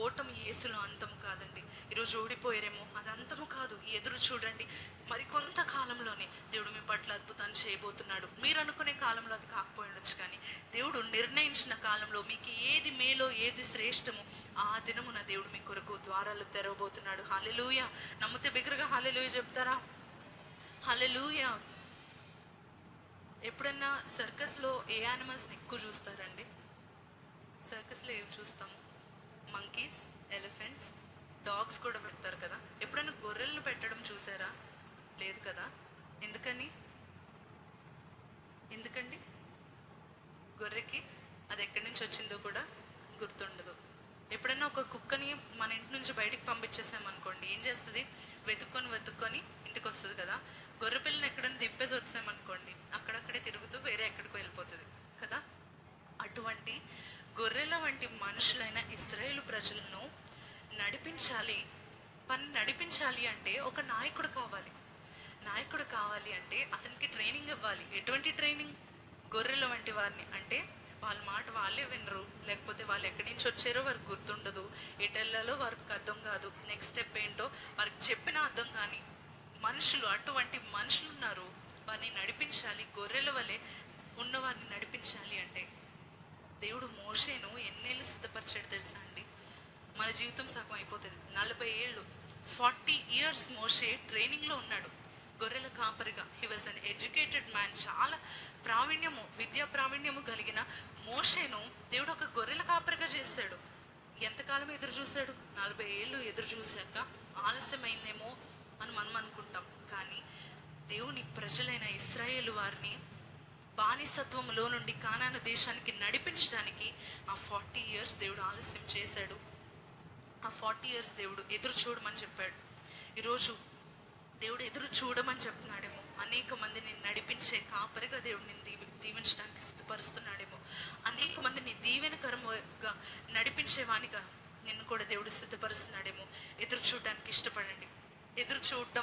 ఓటమి ఏసులో అంతం కాదండి. ఈరోజు ఓడిపోయారేమో? అది అంతము కాదు. ఎదురు చూడండి. మరి కొంత కాలంలోనే దేవుడు మీ పట్ల అద్భుతాన్ని చేయబోతున్నాడు. మీరు అనుకునే కాలంలో అది కాకపోయి ఉండొచ్చు కానీ దేవుడు నిర్ణయించిన కాలంలో మీకు ఏది మేలో ఏది శ్రేష్టమో ఆ దినమున దేవుడు మీ కొరకు ద్వారాలు తెరవబోతున్నాడు. హాలెలూయ నమ్మితే బిగ్గరగా హాలెలూయ చెప్తారా? హాలెలూయ ఎప్పుడన్నా సర్కస్లో ఏ యానిమల్స్ని ఎక్కువ చూస్తారండి? సర్కస్లో ఏవి చూస్తాము? మంకీస్ ఎలిఫెంట్స్ డాగ్స్ కూడా పెడతారు కదా. ఎప్పుడైనా గొర్రెలను పెట్టడం చూసారా? లేదు కదా. ఎందుకని? ఎందుకండి? గొర్రెకి అది ఎక్కడి నుంచి వచ్చిందో కూడా గుర్తుండదు. ఎప్పుడైనా ఒక కుక్కని మన ఇంటి నుంచి బయటికి పంపించేసామనుకోండి ఏం చేస్తుంది? వెతుక్కొని వెతుక్కొని ఇంటికి వస్తుంది కదా. గొర్రె పిల్లని ఎక్కడైనా దింపేసి వచ్చామనుకోండి అక్కడక్కడే తిరుగుతూ వేరే ఎక్కడికో వెళ్ళిపోతుంది కదా. అటువంటి గొర్రెల వంటి మనుషులైన ఇస్రాయేల్ ప్రజలను నడిపించాలి. పని నడిపించాలి అంటే ఒక నాయకుడు కావాలి. నాయకుడు కావాలి అంటే అతనికి ట్రైనింగ్ ఇవ్వాలి. ఎటువంటి ట్రైనింగ్? గొర్రెల వంటి వారిని. అంటే వాళ్ళ మాట వాళ్ళే వినరు. లేకపోతే వాళ్ళు ఎక్కడి నుంచి వచ్చారో వారికి గుర్తుండదు. ఎటెల్లలో వారికి అర్థం కాదు. నెక్స్ట్ స్టెప్ ఏంటో వారికి చెప్పిన అర్థం కానీ మనుషులు అటువంటి మనుషులు ఉన్నారు. వారిని నడిపించాలి. గొర్రెల వలె ఉన్నవారిని నడిపించాలి అంటే దేవుడు మోషేను ఎన్నేళ్ళు సిద్ధపరిచాడు తెలుసా అండి? మన జీవితం సగం అయిపోతుంది. నలభై ఏళ్ళు ఫార్టీ ఇయర్స్ మోషే ట్రైనింగ్లో ఉన్నాడు. గొర్రెల కాపరిగా. He was an educated man చాలా ప్రావీణ్యము విద్యా ప్రావీణ్యము కలిగిన మోషేను దేవుడు ఒక గొర్రెల కాపరిగా చేశాడు. ఎంతకాలం ఎదురు చూశాడు? నలభై ఏళ్ళు ఎదురు చూశాక ఆలస్యమైందేమో అని మనం అనుకుంటాం. కానీ దేవుని ప్రజలైన ఇస్రాయేల్ వారిని బానిసత్వంలో నుండి కానాను దేశానికి నడిపించడానికి ఆ ఫార్టీ ఇయర్స్ దేవుడు ఆలస్యం చేశాడు. ఆ ఫార్టీ ఇయర్స్ దేవుడు ఎదురు చూడమని చెప్పాడు. ఈరోజు దేవుడు ఎదురు చూడమని చెప్తున్నాడేమో. అనేక మందిని నడిపించే కాపరిగా దేవుడు నేను దీవి దీవించడానికి సిద్ధపరుస్తున్నాడేమో. అనేక మందిని దీవెనకరంగా నడిపించేవానిగా నిన్ను కూడా దేవుడు సిద్ధపరుస్తున్నాడేమో. ఎదురు చూడడానికి ఇష్టపడండి. ఎదురు చూడటం